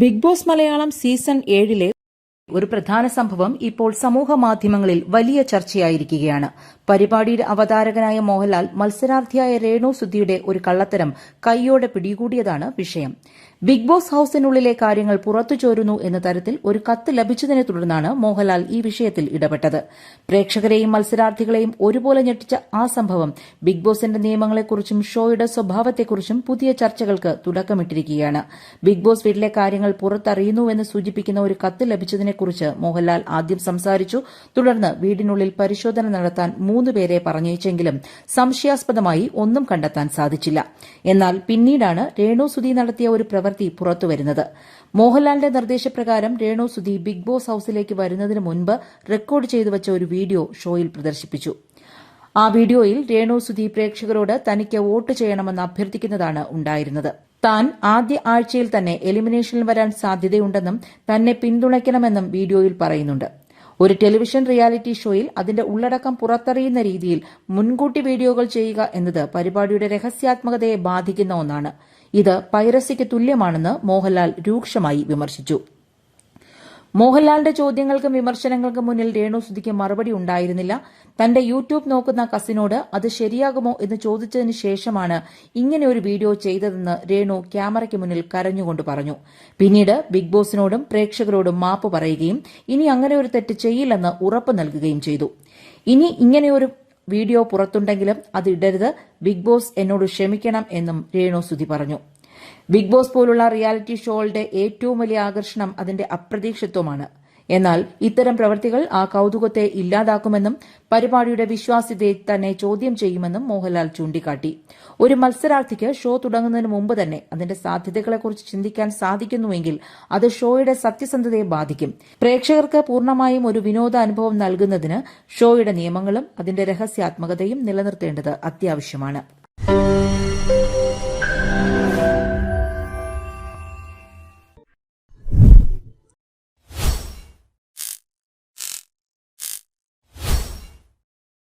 Big boss Malayalam season ഏഴിലെ ഒരു പ്രധാന സംഭവം ഇപ്പോൾ സമൂഹ മാധ്യമങ്ങളിൽ വലിയ ചർച്ചയായിരിക്കുകയാണ്. പരിപാടിയുടെ അവതാരകനായ മോഹൻലാൽ മത്സരാർത്ഥിയായ രേണു സുദ്ധിയുടെ ഒരു കള്ളത്തരം കൈയോടെ പിടികൂടിയതാണ് വിഷയം. ബിഗ് ബോസ് ഹൌസിനുള്ളിലെ കാര്യങ്ങൾ പുറത്തു ചോരുന്നു എന്ന തരത്തിൽ ഒരു കത്ത് ലഭിച്ചതിനെ തുടർന്നാണ് മോഹൻലാൽ ഈ വിഷയത്തിൽ ഇടപെട്ടത്. പ്രേക്ഷകരെയും മത്സരാർത്ഥികളെയും ഒരുപോലെ ഞെട്ടിച്ച ആ സംഭവം ബിഗ് ബോസിന്റെ നിയമങ്ങളെക്കുറിച്ചും ഷോയുടെ സ്വഭാവത്തെക്കുറിച്ചും പുതിയ ചർച്ചകൾക്ക് തുടക്കമിട്ടിരിക്കുകയാണ്. ബിഗ് ബോസ് വീട്ടിലെ കാര്യങ്ങൾ പുറത്തറിയുന്നുവെന്ന് സൂചിപ്പിക്കുന്ന ഒരു കത്ത് ലഭിച്ചതിനെക്കുറിച്ച് മോഹൻലാൽ ആദ്യം സംസാരിച്ചു. തുടർന്ന് വീടിനുള്ളിൽ പരിശോധന നടത്താൻ മൂന്നുപേരെ പറഞ്ഞയച്ചെങ്കിലും സംശയാസ്പദമായി ഒന്നും കണ്ടെത്താൻ സാധിച്ചില്ല. എന്നാൽ പിന്നീടാണ് രേണു സുധി നടത്തിയ ഒരു പ്രവൃത്തി പുറത്തുവരുന്നത്. മോഹൻലാലിന്റെ നിർദ്ദേശപ്രകാരം രേണു സുധി ബിഗ് ബോസ് ഹൌസിലേക്ക് വരുന്നതിന് മുൻപ് റെക്കോർഡ് ചെയ്തു വച്ച ഒരു വീഡിയോ ഷോയിൽ പ്രദർശിപ്പിച്ചു. ആ വീഡിയോയിൽ രേണു സുധി പ്രേക്ഷകരോട് തനിക്ക് വോട്ട് ചെയ്യണമെന്ന് അഭ്യർത്ഥിക്കുന്നതാണ് ഉണ്ടായിരുന്നത്. താൻ ആദ്യ ആഴ്ചയിൽ തന്നെ എലിമിനേഷനിൽ വരാൻ സാധ്യതയുണ്ടെന്നും തന്നെ പിന്തുണയ്ക്കണമെന്നും വീഡിയോയിൽ പറയുന്നുണ്ട്. ഒരു ടെലിവിഷൻ റിയാലിറ്റി ഷോയിൽ അതിന്റെ ഉള്ളടക്കം പുറത്തറിയുന്ന രീതിയിൽ മുൻകൂട്ടി വീഡിയോകൾ ചെയ്യുക എന്നത് പരിപാടിയുടെ രഹസ്യാത്മകതയെ ബാധിക്കുന്ന ഒന്നാണ്. ഇത് പൈറസിക്ക് തുല്യമാണെന്ന് മോഹൻലാൽ രൂക്ഷമായി വിമർശിച്ചു. മോഹൻലാലിന്റെ ചോദ്യങ്ങൾക്കും വിമർശനങ്ങൾക്കും മുന്നിൽ രേണു സുധിക്ക് മറുപടി ഉണ്ടായിരുന്നില്ല. തന്റെ യൂട്യൂബ് നോക്കുന്ന കസിനോട് അത് ശരിയാകുമോ എന്ന് ചോദിച്ചതിന് ശേഷമാണ് ഇങ്ങനെ ഒരു വീഡിയോ ചെയ്തതെന്ന് രേണു ക്യാമറയ്ക്ക് മുന്നിൽ കരഞ്ഞുകൊണ്ട് പറഞ്ഞു. പിന്നീട് ബിഗ് ബോസിനോടും പ്രേക്ഷകരോടും മാപ്പ് പറയുകയും ഇനി അങ്ങനെ ഒരു തെറ്റ് ചെയ്യില്ലെന്ന് ഉറപ്പ് നൽകുകയും ചെയ്തു. ഇനി ഇങ്ങനെയൊരു വീഡിയോ പുറത്തുണ്ടെങ്കിലും അത് ഇടരുത്. ബിഗ് ബോസ് എന്നോട് ക്ഷമിക്കണം എന്നും രേണു സുധി പറഞ്ഞു. ബിഗ് ബോസ് പോലുള്ള റിയാലിറ്റി ഷോകളുടെ ഏറ്റവും വലിയ ആകർഷണം അതിന്റെ അപ്രതീക്ഷിത്വമാണ്. എന്നാൽ ഇത്തരം പ്രവൃത്തികൾ ആ കൌതുകത്തെ ഇല്ലാതാക്കുമെന്നും പരിപാടിയുടെ വിശ്വാസ്യതയെ തന്നെ ചോദ്യം ചെയ്യുമെന്നും മോഹൻലാൽ ചൂണ്ടിക്കാട്ടി. ഒരു മത്സരാർത്ഥിക്ക് ഷോ തുടങ്ങുന്നതിന് മുമ്പ് തന്നെ അതിന്റെ സാധ്യതകളെക്കുറിച്ച് ചിന്തിക്കാൻ സാധിക്കുന്നുവെങ്കിൽ അത് ഷോയുടെ സത്യസന്ധതയെ ബാധിക്കും. പ്രേക്ഷകർക്ക് പൂർണമായും ഒരു വിനോദ അനുഭവം നൽകുന്നതിന് ഷോയുടെ നിയമങ്ങളും അതിന്റെ രഹസ്യാത്മകതയും നിലനിർത്തേണ്ടത് അത്യാവശ്യമാണ്.